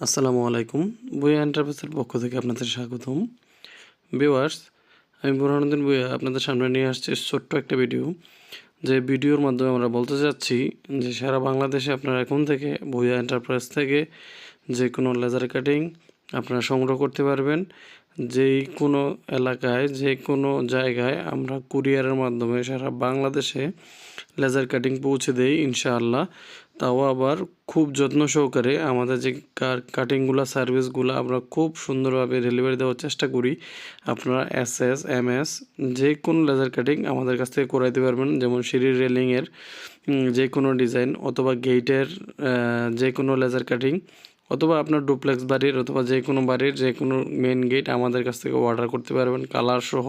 আসসালামু আলাইকুম। বইয়া এন্টারপ্রাইজের পক্ষ থেকে আপনাদের স্বাগতম। ভিউয়ার্স, আমি বুরহানুদ্দিন বইয়া আপনাদের সামনে নিয়ে আসছি ছোট্ট একটা ভিডিও। যে ভিডিওর মাধ্যমে আমরা বলতে চাচ্ছি যে সারা বাংলাদেশে আপনারা এখন থেকে বইয়া এন্টারপ্রাইজ থেকে যে কোনো লেজার কাটিং আপনারা সংগ্রহ করতে পারবেন। যেই কোনো এলাকায়, যে কোনো জায়গায় আমরা কুরিয়ারের মাধ্যমে সারা বাংলাদেশে লেজার কাটিং পৌঁছে দেই ইনশাআল্লাহ। তাও আবার খুব যত্ন সহকারে আমাদের যে কাটিংগুলো সার্ভিসগুলো আমরা খুব সুন্দরভাবে ডেলিভারি দেওয়ার চেষ্টা করি। আপনারা এস এস এম এস যে কোনো লেজার কাটিং আমাদের কাছ থেকে করাইতে পারবেন। যেমন সিঁড়ির রেলিংয়ের যে কোনো ডিজাইন অথবা গেটের যে কোনো লেজার কাটিং অথবা আপনার ডুপ্লেক্স বাড়ির অথবা যে কোনো বাড়ির, যে কোনো মেন গেট আমাদের কাছ থেকে অর্ডার করতে পারবেন। কালার সহ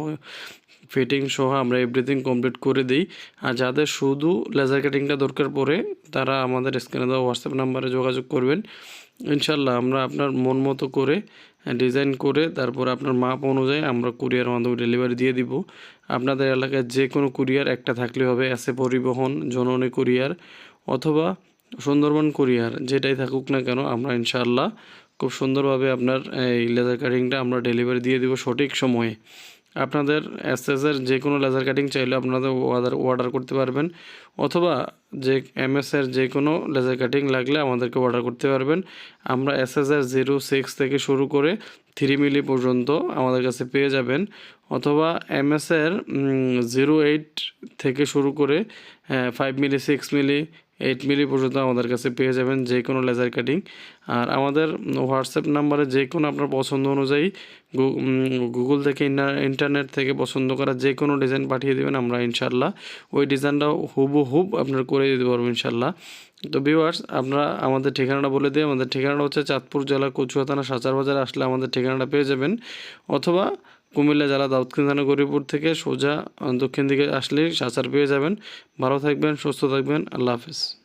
ফিটিং সহ আমরা এভরিথিং কমপ্লিট করে দিই। আর যাদের শুধু লেজার কাটিংটা দরকার পড়ে, তারা আমাদের স্ক্রিনে দেওয়া হোয়াটসঅ্যাপ নাম্বারে যোগাযোগ করবেন। ইনশাল্লাহ আমরা আপনার মন মতো করে ডিজাইন করে, তারপর আপনার মাপ অনুযায়ী আমরা কুরিয়ার মাধ্যমে ডেলিভারি দিয়ে দিব। আপনাদের এলাকায় যে কোনো কুরিয়ার একটা থাকলে হবে এসে পরিবহন, জননী কুরিয়ার অথবা সুন্দরবন কুরিয়ার যেটাই থাকুক না কেন, আমরা ইনশাআল্লাহ খুব সুন্দরভাবে আপনার এই লেজার কাটিংটা আমরা ডেলিভারি দিয়ে দিব সঠিক সময়ে। আপনাদের এসএসের যে কোনো লেজার কাটিং চাইলে আপনাদের অর্ডার অর্ডার করতে পারবেন, অথবা যে এমএসের যে কোনো লেজার কাটিং লাগলে আমাদেরকে অর্ডার করতে পারবেন। আমরা এসএসের জিরো সিক্স থেকে শুরু করে থ্রি মিলি পর্যন্ত আমাদের কাছে পেয়ে যাবেন, অথবা এমএসের জিরো এইট থেকে শুরু করে five ml six ml eight ml পর্যন্ত আমাদের কাছে পেয়ে যাবেন যে কোনো লেজার কাটিং আর আমাদের হোয়াটসঅ্যাপ নাম্বারে যে কোনো আপনার পছন্দ অনুযায়ী গুগল থেকে ইন্টারনেট থেকে পছন্দ করা যে কোনো ডিজাইন পাঠিয়ে দেবেন আমরা ইনশাল্লাহ ওই ডিজাইনটাও হুবু হুব আপনার করে দিতে পারব ইনশাল্লাহ তো ভিউয়ার্স আমরা আমাদের ঠিকানাটা বলে দিই। আমাদের ঠিকানাটা হচ্ছে চাঁদপুর জেলা কচুয়া থানা সাচার বাজারে আসলে আমাদের ঠিকানাটা পেয়ে যাবেন। অথবা কুমিল্লা জেলা দাউদখিন থানা গরিপুর থেকে সোজা, দক্ষিণ দিকে আসলেই সাচার পেয়ে যাবেন। ভালো থাকবেন, সুস্থ থাকবেন। আল্লাহ হাফিজ।